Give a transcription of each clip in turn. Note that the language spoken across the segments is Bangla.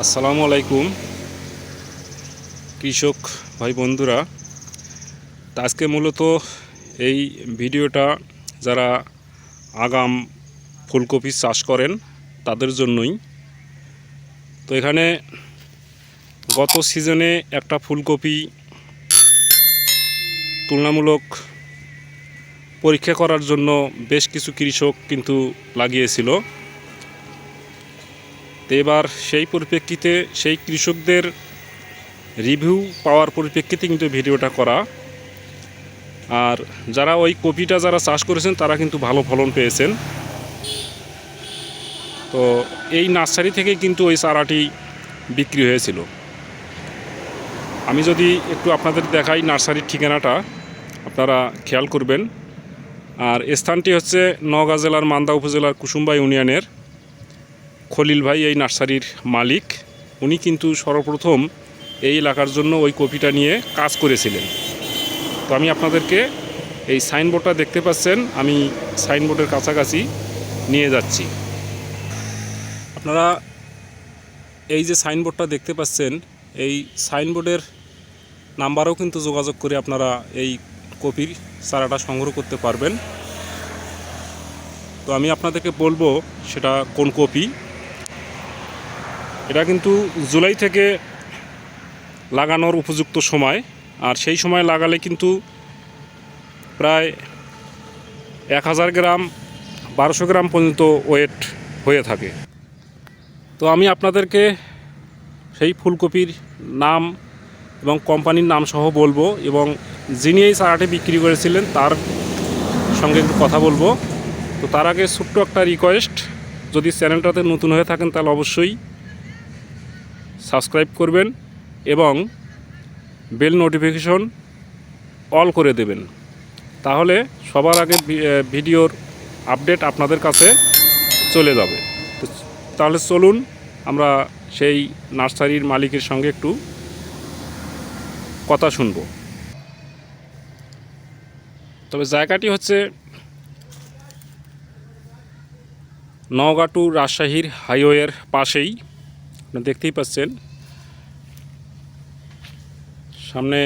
আসসালামু আলাইকুম, কৃষক ভাই বন্ধুরা। আজকে মূলত এই ভিডিওটা যারা আগাম ফুলকপি চাষ করেন, তাদের জন্যই। তো এখানে গত সিজনে একটা ফুলকপি তুলনামূলক পরীক্ষা করার জন্য বেশ কিছু কৃষক কিন্তু লাগিয়েছিল। তো এবার সেই পরিপ্রেক্ষিতে সেই কৃষকদের রিভিউ পাওয়ার পরিপ্রেক্ষিতে কিন্তু ভিডিওটা করা। আর যারা ওই কপিটা যারা চাষ করেছেন, তারা কিন্তু ভালো ফলন পেয়েছেন। তো এই নার্সারি থেকে কিন্তু ওই চারাটি বিক্রি হয়েছিল। আমি যদি একটু আপনাদের দেখাই নার্সারির ঠিকানাটা, আপনারা খেয়াল করবেন। আর স্থানটি হচ্ছে নওগাঁ জেলার মান্দা উপজেলার কুসুম্বা ইউনিয়নের। খলিল ভাই, এই নার্সারির মালিক, উনি কিন্তু সর্বপ্রথম এই এলাকার জন্য ওই কপিটা নিয়ে কাজ করেছিলেন। তো আমি আপনাদেরকে এই সাইনবোর্ডটা দেখতে পাচ্ছেন, আমি সাইনবোর্ডের কাছাকাছি নিয়ে যাচ্ছি। আপনারা এই যে সাইনবোর্ডটা দেখতে পাচ্ছেন, এই সাইনবোর্ডের নাম্বারও কিন্তু যোগাযোগ করে আপনারা এই কপির চারাটা সংগ্রহ করতে পারবেন। তো আমি আপনাদেরকে বলব, সেটা কোন কপি? এটা কিন্তু জুলাই থেকে লাগানোর উপযুক্ত সময়। আর সেই সময় লাগালে কিন্তু প্রায় এক হাজার গ্রাম, বারোশো গ্রাম পর্যন্ত ওয়েট হয়ে থাকে। তো আমি আপনাদেরকে সেই ফুলকপির নাম এবং কোম্পানির নাম সহ বলব এবং যিনি এই চারাটি বিক্রি করেছিলেন তার সঙ্গে একটু কথা বলব। তো তার আগে ছোট্ট একটা রিকোয়েস্ট যদি চ্যানেলটাতে নতুন হয়ে থাকেন তাহলে অবশ্যই সাবস্ক্রাইব করবেন এবং বেল নোটিফিকেশন অল করে দেবেন। তাহলে সবার আগে ভিডিওর আপডেট আপনাদের কাছে চলে যাবে। তো তাহলে চলুন আমরা সেই নার্সারির মালিকের সঙ্গে একটু কথা শুনব। তবে জায়গাটি হচ্ছে নওগাঁ টু রাজশাহীর হাইওয়ের পাশেই। আপনারা দেখতেই পাচ্ছেন। সামনে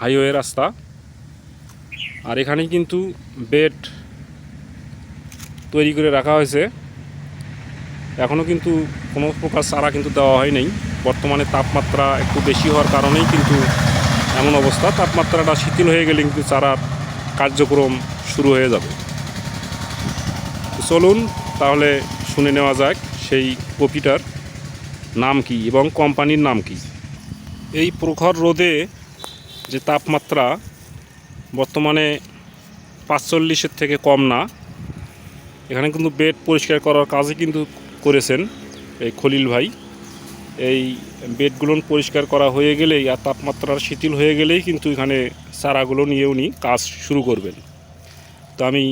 হাইওয়ে রাস্তা। আর এখানে কিন্তু বেড তৈরি করে রাখা হয়েছে। এখনও কিন্তু কোনো প্রকার চারা কিন্তু দেওয়া হয় নাই। বর্তমানে তাপমাত্রা একটু বেশি হওয়ার কারণেই কিন্তু এমন অবস্থা। তাপমাত্রাটা শিথিল হয়ে গেলে কিন্তু চারার কার্যক্রম শুরু হয়ে যাবে। চলুন তাহলে শুনে নেওয়া যাক সেই কপিটার নাম কি এবং কোম্পানির নাম কি? এই প্রখর রোদে যে তাপমাত্রা বর্তমানে পাঁচচল্লিশের থেকে কম না, এখানে কিন্তু বেড পরিষ্কার করার কাজই কিন্তু করেছেন এই খলিল ভাই। এই বেডগুলো পরিষ্কার করা হয়ে গেলেই আর তাপমাত্রার শিথিল হয়ে গেলেই কিন্তু এখানে চারাগুলো নিয়ে উনি কাজ শুরু করবেন। তো আমি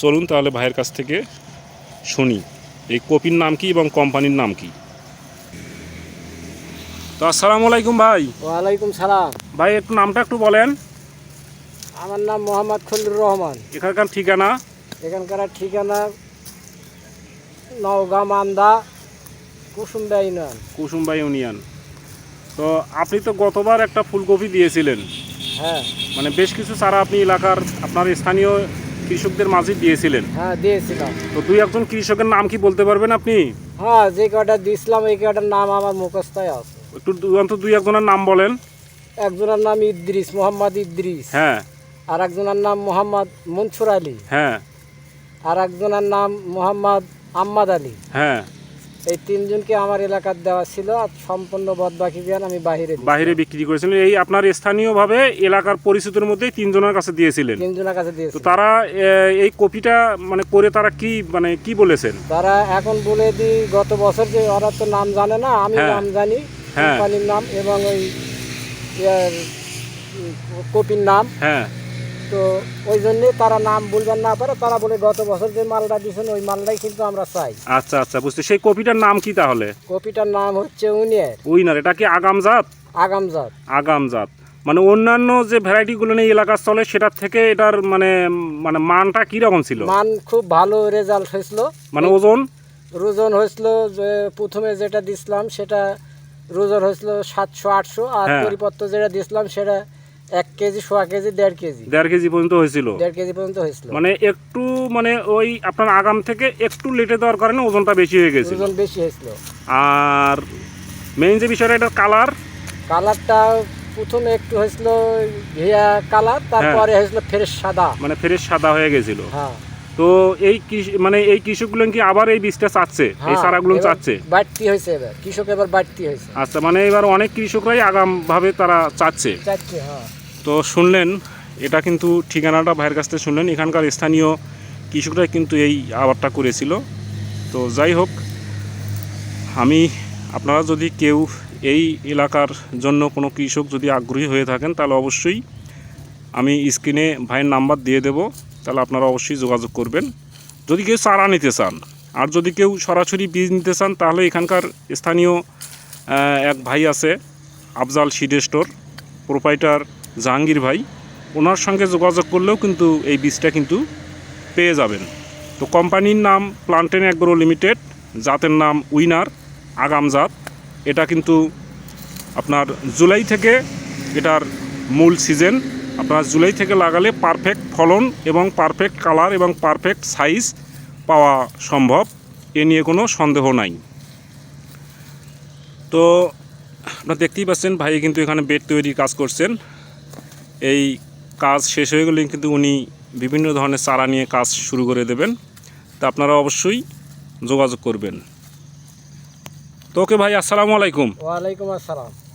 চলুন তাহলে ভাইয়ের কাছ থেকে শুনি, এই কপির নাম কি এবং কোম্পানির নাম কি? তো আসসালামু আলাইকুম ভাই। ওয়ালাইকুম সালাম। ভাই একটু নামটা একটু বলেন। আমার নাম মোহাম্মদ খলিলুর রহমান। এখানকার ঠিকানা? এখানকার ঠিকানা নওগাঁ মান্দা কুসুমবা ইউনিয়ন। কুসুম্বা ইউনিয়ন। তো আপনি তো গতবার একটা ফুলকপি দিয়েছিলেন। হ্যাঁ। মানে বেশ কিছু চারা আপনি এলাকার আপনার স্থানীয় কৃষকদের মাঝে দিয়েছিলেন। হ্যাঁ দিয়েছিলাম। তো দুই একজন কৃষকের নাম কি বলতে পারবেন আপনি? হ্যাঁ যে কটা দিয়েছিলাম এই কটার নাম আমার মুখস্থই আছে। একটু দু- অন্তত দুই একজনের নাম বলেন। একজনের নাম ইদ্রিস মোহাম্মদ ইদ্রিস। হ্যাঁ। আর একজনের নাম মোহাম্মদ মনসুর আলী। হ্যাঁ। আর একজনের নাম মোহাম্মদ আম্মাদ আলী। হ্যাঁ। এই তিনজনকে আমার এলাকার দেওয়া ছিল আর সম্পূর্ণ বদবাকি বিয়ান আমি বাহিরে। বাইরে বিক্রি করেছিলেন। এই আপনার স্থানীয়ভাবে এলাকার পরিচিতির মধ্যেই তিনজনের কাছে দিয়েছিলেন। তিনজনের কাছে তো তারা এই কপিটা মানে করে তারা কি মানে কি বলেছেন? তারা এখন বলে দিই গত বছর যে ওরা তো নাম জানে না আমি হ্যাঁ। নাম জানি। কোম্পানির নাম এবং ওই কপির নাম। হ্যাঁ। তো ওই জন্যে তারা নাম বলবেন না পারে তারা বলে গত বছর যে মালটা দিয়েছেন ওই মালটাই কিন্তু আমরা চাই। আচ্ছা আচ্ছা বুঝতে সেই কপিটার নাম কি তাহলে? কপিটার নাম হচ্ছে উনিয়ের উইনার এটা কি আগাম জাত? আগামজাত আগাম জাত। মানে অন্যান্য যে ভ্যারাইটিগুলো নেই এলাকার চলে সেটার থেকে এটার মানে মানে মানটা কি রকম ছিল? মান খুব ভালো রেজাল্ট হয়েছিল। মানে ওজন? ওজন হয়েছিল যে প্রথমে যেটা দিছিলাম সেটা ওজন হয়েছিল সাতশো আটশো আর হ্যাঁ। পরিপত্র যেটা দিয়েছিলাম সেটা এক কেজি সোয়া কেজি দেড় কেজি। দেড় কেজি পর্যন্ত হয়েছিল। দেড় কেজি পর্যন্ত হয়েছিল। মানে একটু মানে ওই আপনার আগাম থেকে একটু লেটে দেওয়ার কারণে ওজনটা বেশি হয়ে গেছিল। ওজন বেশি হয়েছিল। আর মেইন যে বিষয়টা এটার কালার কালারটা প্রথমে একটু হয়েছিল ঘিয়া কালার তারপরে হয়েছিল ফ্রেশ সাদা। মানে ফ্রেশ সাদা হয়ে গেছিল। হ্যাঁ। তো এই মানে এই কৃষকগুলো কি আবার এই বীজটা চাচ্ছে? এই হ্যাঁ, চারাগুলো চাচ্ছে? বাড়তি হয়েছে এবার। কৃষক এবার বাড়তি হয়েছে। আচ্ছা মানে এবার অনেক কৃষকরাই আগাম ভাবে তারা চাচ্ছে। চাচ্ছে হ্যাঁ। তো শুনলেন এটা কিন্তু ঠিকানাটা ভাইয়ের কাছ থেকে শুনলেন। এখানকার স্থানীয় কৃষকরাই কিন্তু এই আবারটা করেছিল। তো যাই হোক আমি আপনারা যদি কেউ এই এলাকার জন্য কোনো কৃষক যদি আগ্রহী হয়ে থাকেন তাহলে অবশ্যই আমি স্ক্রিনে ভাইয়ের নাম্বার দিয়ে দেব। তাহলে আপনারা অবশ্যই যোগাযোগ করবেন। যদি কেউ চারা নিতে চান, আর যদি কেউ সরাসরি বীজ নিতে চান, তাহলে এখানকার স্থানীয় এক ভাই আছে, Afzal seed store, proprietor Jahangir ভাই। ওনার সঙ্গে যোগাযোগ করলেও কিন্তু এই বীজটা কিন্তু পেয়ে যাবেন। তো কোম্পানির নাম প্লান্টেন অ্যাগ্রো লিমিটেড, জাতের নাম উইনার, আগাম জাত। এটা কিন্তু আপনার জুলাই থেকে এটার মূল সিজন। আপনার জুলাই থেকে লাগালে পারফেক্ট ফলন এবং পারফেক্ট কালার এবং পারফেক্ট সাইজ পাওয়া সম্ভব। এ নিয়ে কোনো সন্দেহ নাই। তো, আপনারা দেখতেই পাচ্ছেন, ভাই কিন্তু এখানে বেড তৈরির কাজ করছেন। এই কাজ শেষ হয়ে গেলে কিন্তু উনি বিভিন্ন ধরনের চারা নিয়ে কাজ শুরু করে দেবেন। তা আপনারা অবশ্যই যোগাযোগ করবেন। তো ওকে ভাই, আসসালামু আলাইকুম। ওয়ালাইকুম আসসালাম।